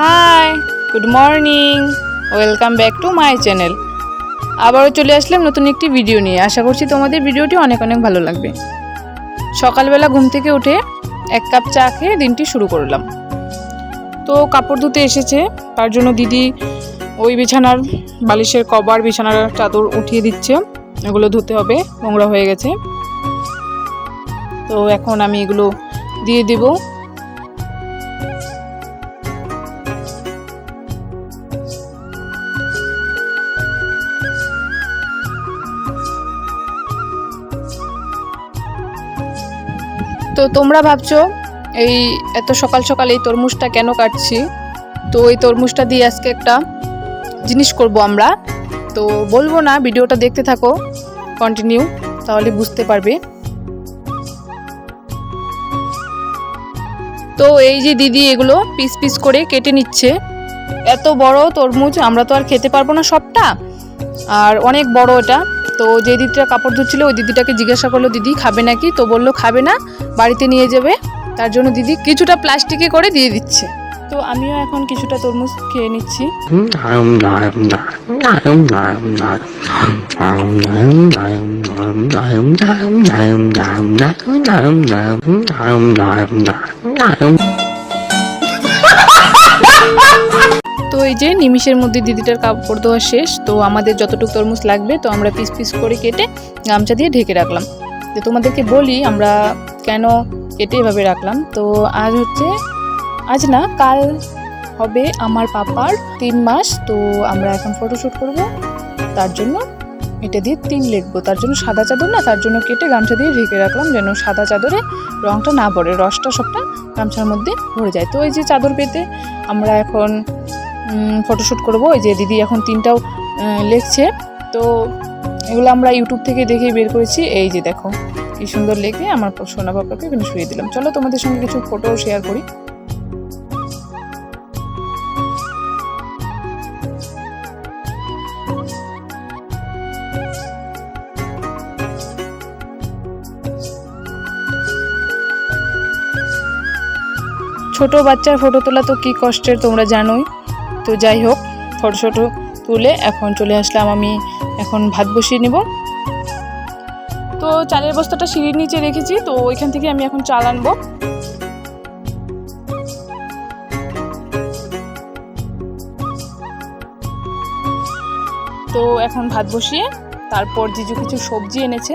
Hi good morning welcome back to my channel আবারও চলে আসলাম নতুন একটি ভিডিও নিয়ে। আশা করছি তোমাদের ভিডিওটি অনেক অনেক ভালো লাগবে। সকালবেলা ঘুম থেকে উঠে এক কাপ চা খেয়ে দিনটি শুরু করলাম। তো কাপড় ধুতে এসেছে, তার জন্য দিদি ওই বিছানার বালিশের কভার, বিছানার চাদর উঠিয়ে দিচ্ছে। এগুলো ধুতে হবে, নোংরা হয়ে গেছে। তো এখন আমি এগুলো দিয়ে দেবো। তো তোমরা ভাবছ, এই এত সকাল সকাল এই তরমুজটা কেন কাটছি? তো এই তরমুজটা দিয়ে আজকে একটা জিনিস করব আমরা। তো বলব না, ভিডিওটা দেখতে থাকো কন্টিনিউ তাহলে বুঝতে পারবে। তো এই যে দিদি এগুলো পিস পিস করে কেটে নিচ্ছে। এত বড় তরমুজ, আমরা তো আর খেতে পারব না সবটা। আর অনেক বড় এটা। তো যে দিদিটা কাপড় ধুচ্ছিল ওই দিদিটাকে জিজ্ঞাসা করল দিদি খাবে নাকি? তো বলল খাবে না বাড়িতে নিয়ে যাবে। তার জন্য দিদি কিছুটা প্লাস্টিকে করে দিয়ে দিচ্ছে। তো আমিও এখন কিছুটা তরমুজ খেয়ে নিচ্ছি। তো এই যে নিমিষের মধ্যে দিদিটার কাপড় ধোয়া শেষ, তো আমাদের যতটুকু তরমুজ লাগবে, তো আমরা পিস পিস করে কেটে গামছা দিয়ে ঢেকে রাখলাম। তো তোমাদেরকে বলি, আমরা কেন কেটে এভাবে রাখলাম? তো আজ হচ্ছে, আজ না, কাল হবে আমার পাপার তিন মাস, তো আমরা এখন ফটোশ্যুট করব। তার জন্য এটা দিয়ে তিন লিখব তার জন্য সাদা চাদর না, তার জন্য কেটে গামছা দিয়ে ঢেকে রাখলাম যেন সাদা চাদরে রংটা না পড়ে, রসটা সবটা গামছার মধ্যে ভরে যায়। তো এই যে চাদর পেতে আমরা এখন ফটোশ্যুট করব। ওই যে দিদি এখন তিনটাও লেখছে। তো এগুলো আমরা ইউটিউব থেকে দেখে বের করেছি। এই যে দেখো, কি সুন্দর লেখে আমার সোনা বাবাকে এখানে শুয়ে দিলাম। চলো তোমাদের সঙ্গে কিছু ফটো শেয়ার করি। ছোট বাচ্চার ফটো তোলা তো কি কষ্টের, তোমরা জানোই। তো যাই হোক ফটো ফটো তুলে এখন চলে আসলাম আমি। এখন ভাত বসিয়ে নেব। তো চালের বস্তাটা সিঁড়ির নিচে রেখেছি, তো ওইখান থেকে আমি এখন চাল আনব। তো এখন ভাত বসিয়ে, তারপর জিজু কিছু সবজি এনেছে,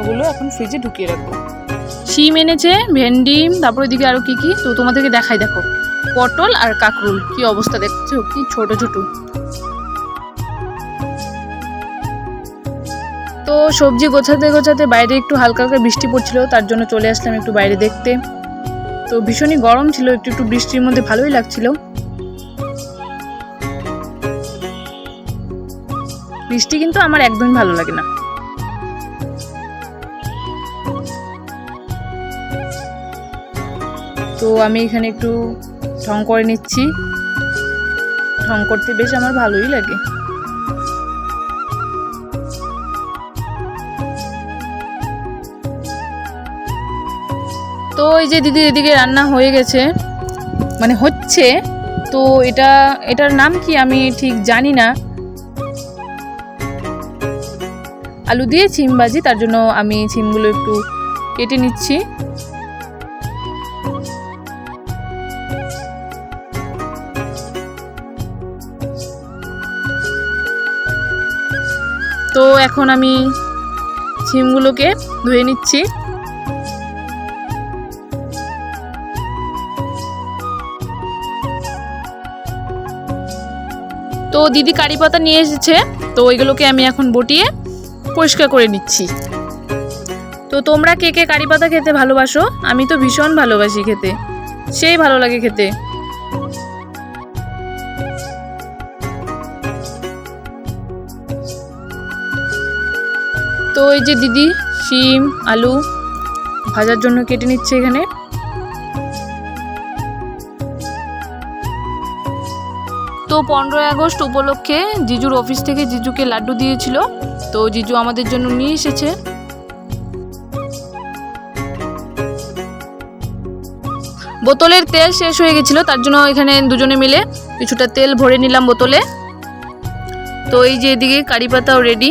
ওগুলো এখন ফ্রিজে ঢুকিয়ে রাখব। শিম এনেছে, ভেন্ডি, তারপর এদিকে আরও কী কী, তো তোমাদেরকে দেখাই দেখো। পটল আর কাকরুল। কি অবস্থা দেখছ? কি ছোট ছোট। তো সবজি গোছাতে গোছাতে বাইরে একটু হালকা হালকা বৃষ্টি পড়ছিল, তার জন্য চলে আসলাম একটু বাইরে দেখতে। তো ভীষণই গরম ছিল, একটু একটু বৃষ্টির মধ্যে ভালোই লাগছিল। বৃষ্টি কিন্তু আমার একদমই ভালো লাগে না। তো আমি এখানে একটু ঢং করে নিচ্ছি। ঢং করতে বেশ আমার ভালোই লাগে। তো এই যে দিদি, এদিকে রান্না হয়ে গেছে। মানে হচ্ছে, তো এটা, এটার নাম কি আমি ঠিক জানি না। আলু দিয়ে ছিম ভাজি, তার জন্য আমি ছিমগুলো একটু কেটে নিচ্ছি। তো এখন আমি সিমগুলোকে ধুয়ে নিচ্ছি। তো দিদি কারি পাতা নিয়ে এসেছে, তো ওইগুলোকে আমি এখন বটিয়ে পরিষ্কার করে নিচ্ছি। তো তোমরা কে কে কারি পাতা খেতে ভালোবাসো? আমি তো ভীষণ ভালোবাসি খেতে। সেই ভালো লাগে খেতে। এই যে দিদি, শিম, আলু ভাজার জন্য কেটে নিচ্ছে এখানে। তো পনেরোই আগস্ট উপলক্ষে জিজুর অফিস থেকে জিজুকে লাড্ডু দিয়েছিল। তো জিজু আমাদের জন্য নিয়ে এসেছে। বোতলের তেল শেষ হয়ে গেছিল, তার জন্য এখানে দুজনে মিলে কিছুটা তেল ভরে নিলাম বোতলে। তো এই যে এদিকে কারি পাতাও রেডি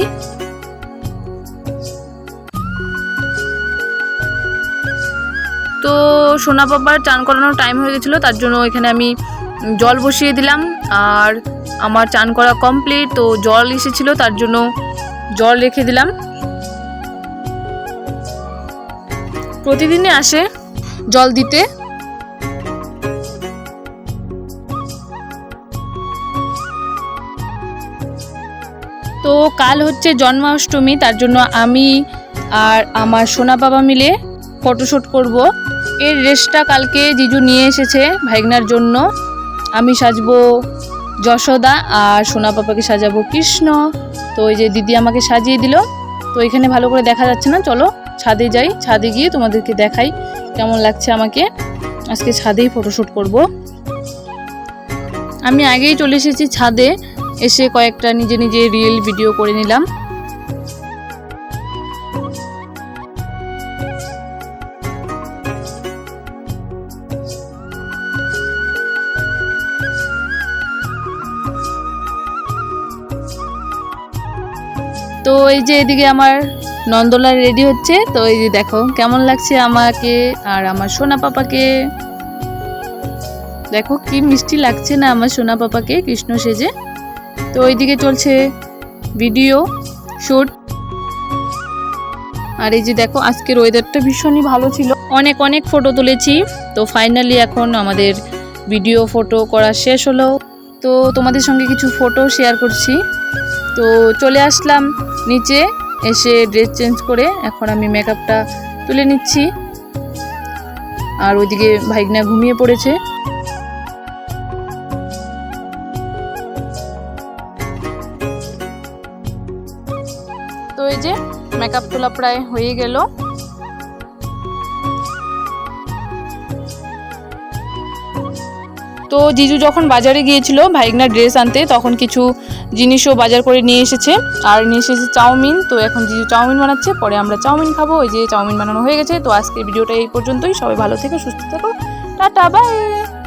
তো সোনা বাবার চান করানোর টাইম হয়ে গেছিল, তার জন্য এখানে আমি জল বসিয়ে দিলাম। আর আমার চান করা কমপ্লিট তো জল এসেছিল, তার জন্য জল রেখে দিলাম। প্রতিদিনে আসে জল দিতে। তো কাল হচ্ছে জন্মাষ্টমী, তার জন্য আমি আর আমার সোনা বাবা মিলে ফটোশ্যুট করব। এর ড্রেসটা কালকে জিজু নিয়ে এসেছে ভাইগনার জন্য। আমি সাজবো যশোদা আর সোনা পাপাকে সাজাবো কৃষ্ণ। তো ওই যে দিদি আমাকে সাজিয়ে দিল। তো এখানে ভালো করে দেখা যাচ্ছে না? চলো ছাদে যাই। ছাদে গিয়ে তোমাদেরকে দেখাই কেমন লাগছে আমাকে। আজকে ছাদেই ফটোশ্যুট করব। আমি আগেই চলে এসেছি ছাদে। এসে কয়েকটা নিজে নিজে রিল ভিডিও করে নিলাম। তো এই যে এদিকে আমার নন্দলাল রেডি হচ্ছে। তো এই যে দেখো, কেমন লাগছে আমাকে আর আমার সোনা পাপাকে? দেখো, কি মিষ্টি লাগছে না আমার সোনা পাপাকে, কৃষ্ণ সেজে। তো ওইদিকে চলছে ভিডিও শুট আর এই যে দেখো, আজকের ওয়েদারটা ভীষণই ভালো ছিল। অনেক অনেক ফটো তুলেছি। তো ফাইনালি এখন আমাদের ভিডিও ফটো করা শেষ হলো। তো তোমাদের সঙ্গে কিছু ফটো শেয়ার করছি। তো চলে আসলাম নিচে, এসে ড্রেস চেঞ্জ করে এখন আমি মেকআপটা তুলে নিচ্ছি। আর ওইদিকে ভাইগনা ঘুমিয়ে পড়েছে। তো এই যে মেকআপ তোলা প্রায় হয়ে গেল। তো জিজু যখন বাজারে গিয়েছিল ভাইগনা ড্রেস আনতে, তখন কিছু জিনিসও বাজার করে নিয়ে এসেছে। আর নিয়ে এসেছে চাউমিন। তো এখন জিজু চাউমিন বানাচ্ছে, পরে আমরা চাউমিন খাব। ওই যে চাউমিন বানানো হয়ে গেছে। তো আজকের ভিডিওটা এই পর্যন্তই। সবাই ভালো থেকে, সুস্থ থাকো। Tata, bye.